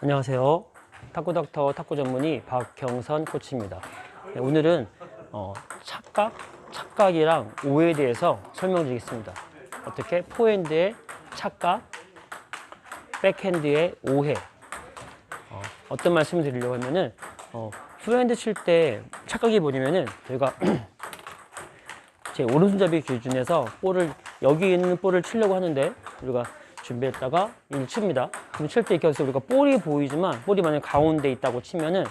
안녕하세요. 탁구 닥터 탁구 전문의 박경선 코치입니다. 네, 오늘은 어, 착각, 착각이랑 오해에 대해서 설명드리겠습니다. 어떻게 포핸드의 착각, 백핸드의 오해. 어, 어떤 말씀을 드리려고 하면은 어, 프핸드 칠 때 착각이 뭐냐면은 저희가 제 오른손잡이 기준에서 볼을 여기 있는 볼을 치려고 하는데 우리가 준비했다가 이를 칩니다. 그럼 칠 때 이렇게 해서 우리가 볼이 보이지만 볼이 만약 가운데 있다고 치면은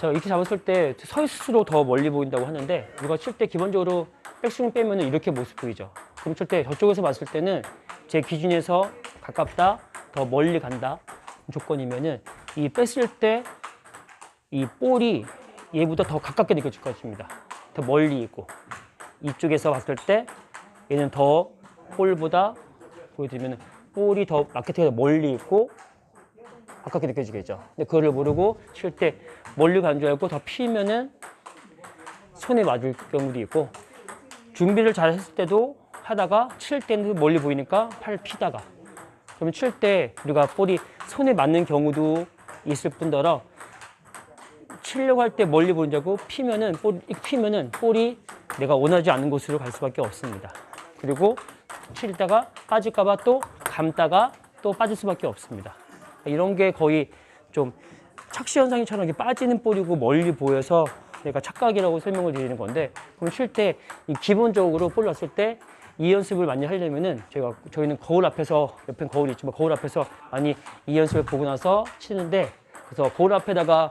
제가 이렇게 잡았을 때 서 있을수록 더 멀리 보인다고 하는데 우리가 칠 때 기본적으로 백스윙 빼면 은 이렇게 모습 보이죠. 그럼 칠 때 저쪽에서 봤을 때는 제 기준에서 가깝다, 더 멀리 간다 조건이면은 이 뺐을 때 이 볼이 얘보다 더 가깝게 느껴질 것입니다. 더 멀리 있고 이쪽에서 봤을 때 얘는 더 볼보다 보여드리면 볼이 더 마케팅이 더 멀리 있고 가깝게 느껴지겠죠. 근데 그거를 모르고 칠 때 멀리 간 줄 알고 더 피면은 손에 맞을 경우도 있고 준비를 잘 했을 때도 하다가 칠 때는 멀리 보이니까 팔 피다가 그러면 칠 때 우리가 볼이 손에 맞는 경우도 있을 뿐더러 치려고 할 때 멀리 보이자고 피면은 볼 피면은 볼이 내가 원하지 않는 곳으로 갈 수밖에 없습니다. 그리고 치다가 빠질까봐 또 감다가 또 빠질 수밖에 없습니다. 이런 게 거의 좀 착시 현상처럼 빠지는 볼이고 멀리 보여서 내가 착각이라고 설명을 드리는 건데 그럼 칠때 기본적으로 볼 났을 때 이 연습을 많이 하려면은 저희가 저희는 거울 앞에서 옆엔 거울이 있지만 거울 앞에서 많이 이 연습을 보고 나서 치는데 그래서 거울 앞에다가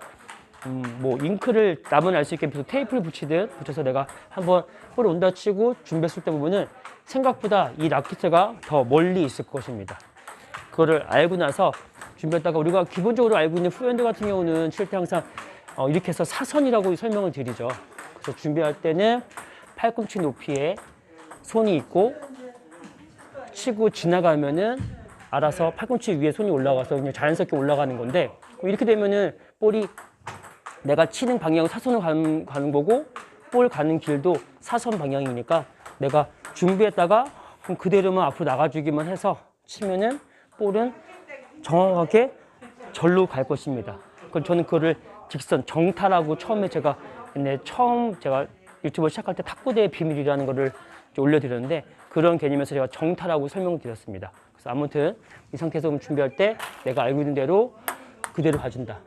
음, 뭐 잉크를 남은 알 수 있게 무슨 테이프를 붙이듯 붙여서 내가 한번 볼을 온다 치고 준비했을 때 보면은 생각보다 이 라켓가 더 멀리 있을 것입니다. 그거를 알고 나서 준비했다가 우리가 기본적으로 알고 있는 프렌드 같은 경우는 칠 때 항상 어, 이렇게 해서 사선이라고 설명을 드리죠. 그래서 준비할 때는 팔꿈치 높이에 손이 있고 치고 지나가면은 알아서 팔꿈치 위에 손이 올라가서 그냥 자연스럽게 올라가는 건데 이렇게 되면은 볼이 내가 치는 방향 사선으로 가는, 가는 거고 볼 가는 길도 사선 방향이니까 내가 준비했다가 그럼 그대로만 앞으로 나가주기만 해서 치면은 볼은 정확하게 절로 갈 것입니다. 그럼 저는 그거를 직선 정타라고 처음에 제가 근데 처음 제가 유튜브 시작할 때 탁구대의 비밀이라는 거를 올려드렸는데 그런 개념에서 제가 정타라고 설명드렸습니다. 그래서 아무튼 이 상태에서 준비할 때 내가 알고 있는 대로 그대로 가준다.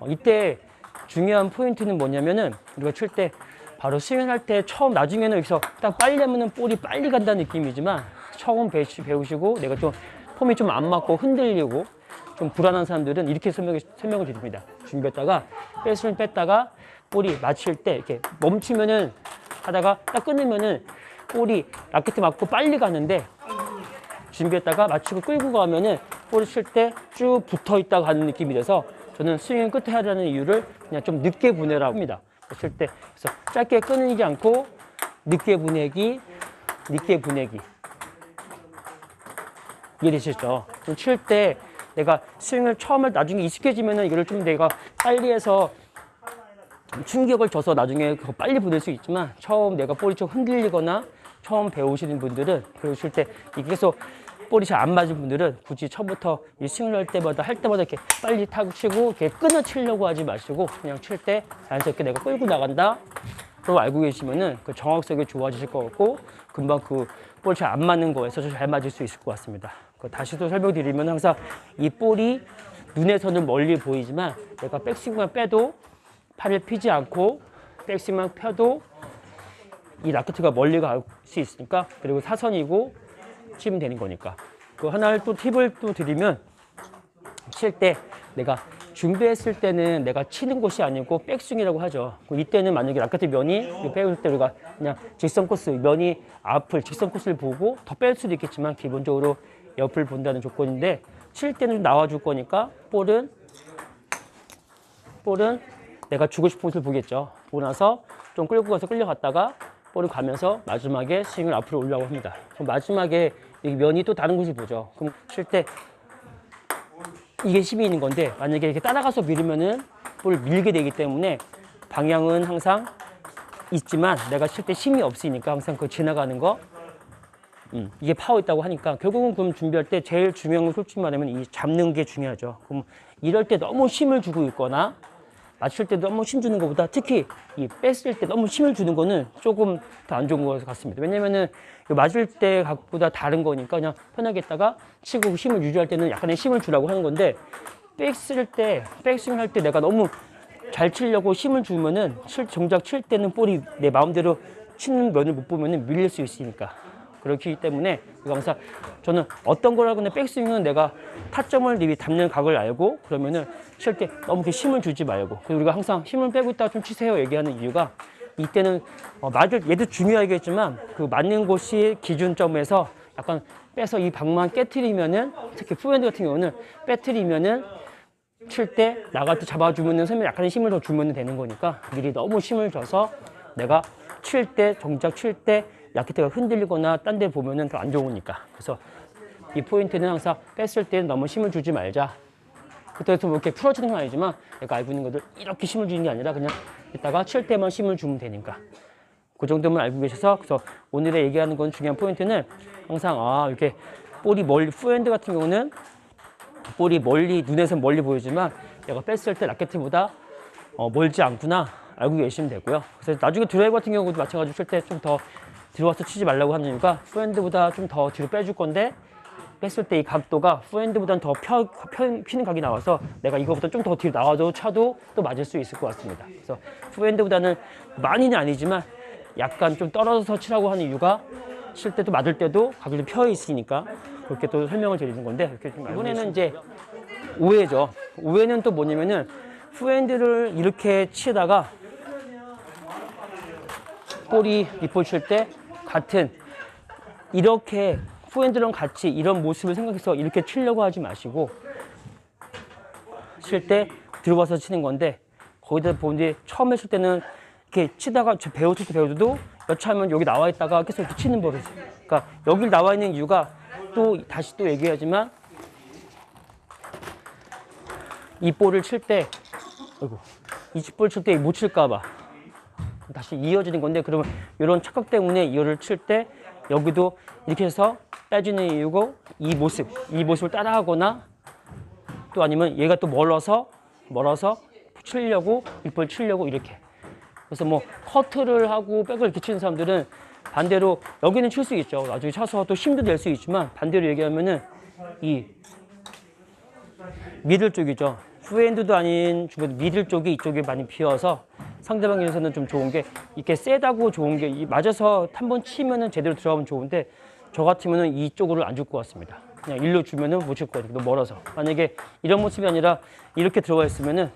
어, 이때 중요한 포인트는 뭐냐면은 우리가 칠 때 바로 스윙할 때 처음 나중에는 여기서 딱 빨리 하면은 볼이 빨리 간다는 느낌이지만 처음 배우시고 내가 좀 폼이 좀 안 맞고 흔들리고 좀 불안한 사람들은 이렇게 설명을, 설명을 드립니다. 준비했다가 뺐으면 뺐다가 볼이 맞힐 때 이렇게 멈추면은 하다가 딱 끊으면은 볼이 라켓에 맞고 빨리 가는데 준비했다가 맞추고 끌고 가면은 볼을 칠 때 쭉 붙어 있다가 가는 느낌이 돼서 저는 스윙 끝에 하라는 이유를 그냥 좀 늦게 보내라고 합니다. 칠 때 그래서 짧게 끊이지 않고 늦게 보내기, 늦게 보내기. 이해되시죠? 좀칠때 내가 스윙을 처음에 나중에 익숙해지면은 이거를 좀 내가 빨리 해서 충격을 줘서 나중에 그거 빨리 보낼 수 있지만 처음 내가 볼이 좀 흔들리거나 처음 배우시는 분들은 배우실 때 계속 볼이 잘 안 맞은 분들은 굳이 처음부터 이 스윙을 할 때마다 할 때마다 이렇게 빨리 타고 치고 이렇게 끊어 치려고 하지 마시고 그냥 칠 때 자연스럽게 내가 끌고 나간다. 로 알고 계시면은 그 정확성이 좋아지실 것 같고 금방 그 볼 잘 안 맞는 거에서 잘 맞을 수 있을 것 같습니다. 그 다시 또 설명드리면 항상 이 볼이 눈에서는 멀리 보이지만 내가 백스윙만 빼도 팔을 피지 않고 백스윙만 펴도 이 라켓가 멀리 갈 수 있으니까 그리고 사선이고 치면 되는 거니까 그 하나를 또 팁을 또 드리면 칠 때 내가 준비했을 때는 내가 치는 곳이 아니고 백스윙이라고 하죠. 그 이때는 만약에 라켓 면이 빼올 때 우리가 그냥 직선 코스 면이 앞을 직선 코스를 보고 더 뺄 수도 있겠지만 기본적으로 옆을 본다는 조건인데 칠 때는 좀 나와줄 거니까 볼은 볼은 내가 주고 싶은 곳을 보겠죠. 보고 나서 좀 끌고 가서 끌려갔다가 볼을 가면서 마지막에 스윙을 앞으로 올라고 합니다. 마지막에 이 면이 또 다른 곳을 보죠. 그럼 칠 때 이게 힘이 있는 건데 만약에 이렇게 따라가서 밀으면은 볼을 밀게 되기 때문에 방향은 항상 있지만 내가 칠 때 힘이 없으니까 항상 그 지나가는 거 음, 이게 파워 있다고 하니까 결국은 그럼 준비할 때 제일 중요한 건 솔직히 말하면 이 잡는 게 중요하죠. 그럼 이럴 때 너무 힘을 주고 있거나 맞출 때 너무 힘 주는 것보다 특히 이 뺐을 때 너무 힘을 주는 거는 조금 더 안 좋은 것 같습니다. 왜냐면은 이 맞을 때 각보다 다른 거니까 그냥 편하게 했다가 치고 힘을 유지할 때는 약간의 힘을 주라고 하는 건데 백쓸 때, 백스윙 할 때 내가 너무 잘 치려고 힘을 주면은 칠, 정작 칠 때는 볼이 내 마음대로 치는 면을 못 보면은 밀릴 수 있으니까. 그렇기 때문에 항상 저는 어떤 거라고는 백스윙은 내가 타점을 리 담는 각을 알고 그러면은 칠 때 너무 이렇게 힘을 주지 말고 그리고 우리가 항상 힘을 빼고 있다가 좀 치세요 얘기하는 이유가 이때는 어, 맞을 얘도 중요하겠지만 그 맞는 곳이 기준점에서 약간 빼서 이 방만 깨트리면은 특히 프로핸드 같은 경우는 빼트리면은 칠 때 나갈 때 잡아주면은 선생님 약간의 힘을 더 주면 되는 거니까 미리 너무 힘을 줘서 내가 칠 때 정작 칠때 라켓가 흔들리거나 딴 데 보면은 더 안 좋으니까. 그래서 이 포인트는 항상 뺐을 때 너무 힘을 주지 말자. 그때부터 뭐 이렇게 풀어지는 건 아니지만 내가 알고 있는 것들 이렇게 힘을 주는 게 아니라 그냥 이따가 칠 때만 힘을 주면 되니까. 그 정도만 알고 계셔서 그래서 오늘의 얘기하는 건 중요한 포인트는 항상 아 이렇게 볼이 멀리 프핸드 같은 경우는 볼이 멀리 눈에서 멀리 보이지만 내가 뺐을 때 라켓보다 어, 멀지 않구나 알고 계시면 되고요. 그래서 나중에 드라이브 같은 경우도 마찬가지로 칠 때 좀 더 들어와서 치지 말라고 하는 이유가 프핸드보다 좀 더 뒤로 빼줄 건데 뺐을 때 이 각도가 프핸드보다는 더 펴, 펴, 피는 각이 나와서 내가 이거보다 좀 더 뒤로 나와도 차도 또 맞을 수 있을 것 같습니다. 그래서 프핸드보다는 많이는 아니지만 약간 좀 떨어져서 치라고 하는 이유가 칠 때도 맞을 때도 각이 좀펴 있으니까 그렇게 또 설명을 드리는 건데 이번에는 이제 오해죠. 오해는 또 뭐냐면은 프핸드를 이렇게 치다가 볼이 립볼 칠때 같은 이렇게 포핸드랑 같이 이런 모습을 생각해서 이렇게 치려고 하지 마시고 칠 때 들어와서 치는 건데 거기다 보는데 처음 했을 때는 이렇게 치다가 저 배웠을 때 배워도 여차하면 여기 나와 있다가 계속 이렇게 치는 버릇이. 그러니까 여기 나와 있는 이유가 또 다시 또 얘기하지만 이 볼을 칠때 아이고 이 볼 칠 때 못 칠까 봐 다시 이어지는 건데 그러면 이런 착각 때문에 이어를 칠 때 여기도 이렇게 해서 빼주는 이유고 이 모습 이 모습을 따라하거나 또 아니면 얘가 또 멀어서 멀어서 치려고 이볼 치려고 이렇게 그래서 뭐 커트를 하고 백을 이렇게 치는 사람들은 반대로 여기는 칠 수 있죠 나중에 쳐서 또 힘도 낼 수 있지만 반대로 얘기하면은 이 미들 쪽이죠. 후핸드도 아닌 중간 미들 쪽이 이쪽에 많이 비어서 상대방에서는 좀 좋은 게 이렇게 세다고 좋은 게 이 맞아서 한 번 치면은 제대로 들어가면 좋은데 저 같으면은 이쪽으로 안 줄 것 같습니다. 그냥 일로 주면은 못 칠 것 같아요. 너무 멀어서. 만약에 이런 모습이 아니라 이렇게 들어가 있으면은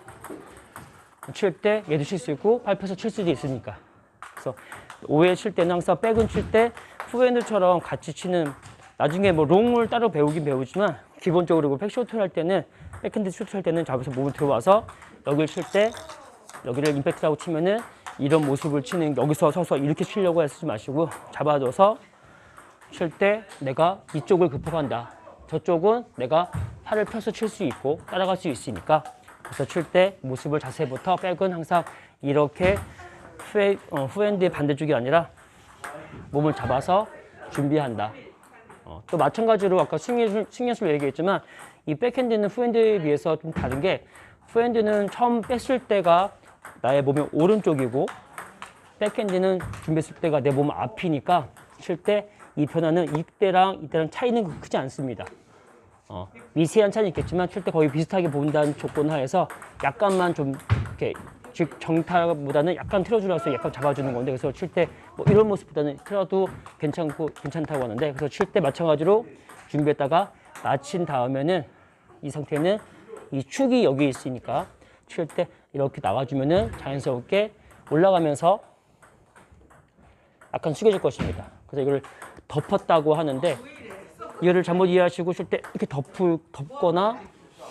칠 때 얘도 칠 수 있고 밟혀서 칠 수도 있으니까. 그래서 오해 칠 때는 항상 백은 칠 때 후핸드처럼 같이 치는 나중에 뭐 롱을 따로 배우긴 배우지만 기본적으로 그 백쇼트를 할 때는 백핸드 쇼트 할 때는 잡아서 몸을 들어와서 여기를 칠 때 여기를 임팩트라고 치면은 이런 모습을 치는 여기서 서서 이렇게 치려고 하지 마시고 잡아줘서 칠 때 내가 이쪽을 극복한다. 저쪽은 내가 팔을 펴서 칠 수 있고 따라갈 수 있으니까 그래서 칠 때 모습을 자세부터 백은 항상 이렇게 후에, 어, 후핸드의 반대쪽이 아니라 몸을 잡아서 준비한다. 어, 또 마찬가지로 아까 승예술, 승예술 얘기했지만 이 백핸드는 후핸드에 비해서 좀 다른 게 후핸드는 처음 뺐을 때가 나의 몸의 오른쪽이고 백핸드는 준비했을 때가 내 몸 앞이니까 칠 때 이 변화는 이때랑 이때랑 차이는 크지 않습니다. 어, 미세한 차이는 있겠지만 칠 때 거의 비슷하게 본다는 조건 하에서 약간만 좀 이렇게 즉 정타보다는 약간 틀어주라서 약간 잡아주는 건데 그래서 칠 때 뭐 이런 모습보다는 틀어도 괜찮고 괜찮다고 하는데 그래서 칠 때 마찬가지로 준비했다가 마친 다음에는 이 상태는 이 축이 여기 있으니까 칠 때 이렇게 나와주면은 자연스럽게 올라가면서 약간 숙여질 것입니다. 그래서 이걸 덮었다고 하는데 이거를 잘못 이해하시고 칠때 이렇게 덮을, 덮거나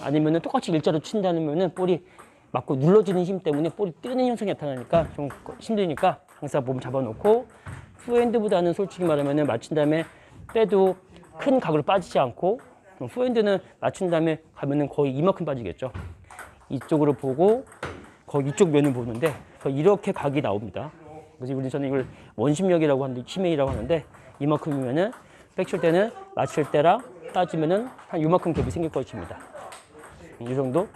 아니면은 똑같이 일자로 친다면은 볼이 맞고 눌러지는 힘 때문에 볼이 뜨는 현상이 나타나니까 좀 힘드니까 항상 몸 잡아놓고 후핸드보다는 솔직히 말하면은 맞춘 다음에 빼도 큰 각으로 빠지지 않고 후핸드는 맞춘 다음에 가면은 거의 이만큼 빠지겠죠. 이쪽으로 보고 거의 이쪽 면을 보는데 이렇게 각이 나옵니다. 그래서 우리 저는 이걸 원심력이라고 하는데 힘이라고 하는데 이만큼이면은 백칠 때는 맞출 때랑 따지면은 한 요만큼 갭이 생길 것입니다. 이 정도?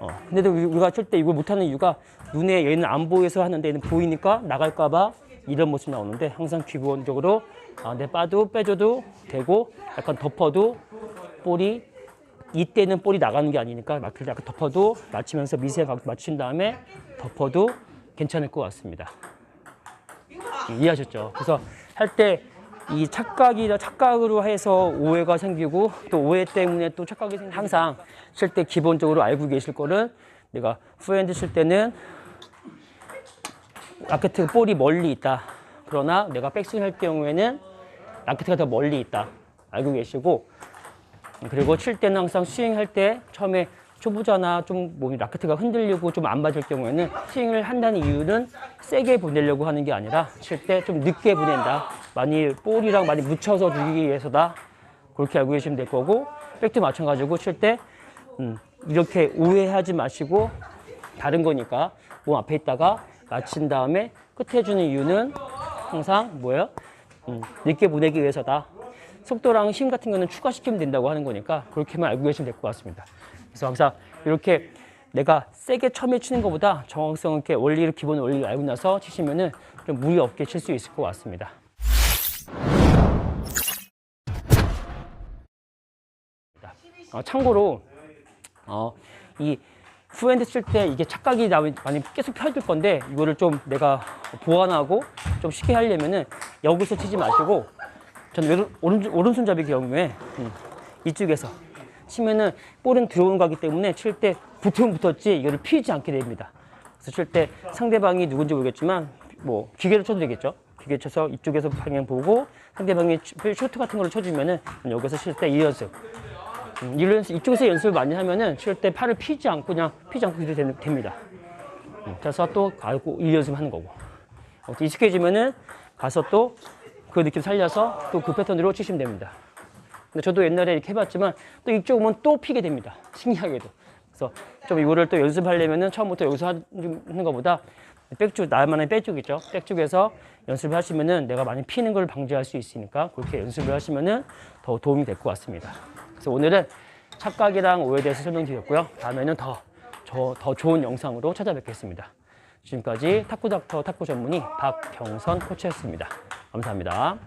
어. 근데도 우리- 우리가 칠 때 이걸 못하는 이유가 눈에 얘는 안 보여서 하는데 얘는 보이니까 나갈까봐 이런 모습 나오는데 항상 기본적으로 아, 내 빠도 빼줘도 되고 약간 덮어도 볼이 이때는 볼이 나가는 게 아니니까 때 약간 덮어도 맞추면서 미세 각 맞춘 다음에 덮어도 괜찮을 것 같습니다. 이해하셨죠? 그래서 할 때 이 착각이나 착각으로 해서 오해가 생기고 또 오해 때문에 또 착각이 생기고 항상 칠 때 기본적으로 알고 계실 거는 내가 프핸드 칠 때는 라켓 볼이 멀리 있다. 그러나 내가 백스윙 할 경우에는 라켓가 더 멀리 있다. 알고 계시고 그리고 칠 때는 항상 스윙할 때 처음에 초보자나 좀 몸이 라켓가 흔들리고 좀 안 맞을 경우에는 스윙을 한다는 이유는 세게 보내려고 하는 게 아니라 칠 때 좀 늦게 보낸다. 많이 볼이랑 많이 묻혀서 주기 위해서다. 그렇게 알고 계시면 될 거고 백도 마찬가지고 칠때 음, 이렇게 오해하지 마시고 다른 거니까 몸 앞에 있다가 맞힌 다음에 끝에 주는 이유는 항상 뭐예요? 음, 늦게 보내기 위해서다. 속도랑 힘 같은 거는 추가시키면 된다고 하는 거니까 그렇게만 알고 계시면 될 것 같습니다. 그래서 항상 이렇게 내가 세게 처음에 치는 것보다 정확성 있게 원리를 기본 원리를 알고 나서 치시면은 좀 무리 없게 칠 수 있을 것 같습니다. 어, 참고로 어, 이 후핸드 칠 때 이게 착각이 나 많이 계속 펴질 건데 이거를 좀 내가 보완하고 좀 쉽게 하려면은 여기서 치지 마시고 저는 왼- 오른, 오른손잡이 경우에 음, 이쪽에서 치면은 볼은 들어오는 거기 때문에 칠 때 붙으면 붙었지 이거를 피지 않게 됩니다. 그래서 칠 때 상대방이 누군지 모르겠지만 뭐 기계를 쳐도 되겠죠. 기계 쳐서 이쪽에서 방향 보고 상대방이 쇼트 같은 거를 쳐주면은 여기서 칠 때 이 연습 음, 이런 이쪽에서 연습을 많이 하면은 칠 때 팔을 피지 않고 그냥 피지 않고 이도 됩니다. 음, 그래서 또 가고 일 연습하는 거고. 아무튼 익숙해지면은 가서 또 그 느낌 살려서 또 그 패턴으로 치시면 됩니다. 근데 저도 옛날에 이렇게 해봤지만 또 이쪽 오면 또 피게 됩니다. 신기하게도. 그래서 좀 이거를 또 연습하려면은 처음부터 여기서 하는 것보다 백쪽 나만의 백쪽 있죠. 백쪽에서 연습을 하시면은 내가 많이 피는 걸 방지할 수 있으니까 그렇게 연습을 하시면은 더 도움이 될 것 같습니다. 그래서 오늘은 착각이랑 오해에 대해서 설명드렸고요. 다음에는 더, 저, 더 좋은 영상으로 찾아뵙겠습니다. 지금까지 탁구닥터 탁구 전문의 박경선 코치였습니다. 감사합니다.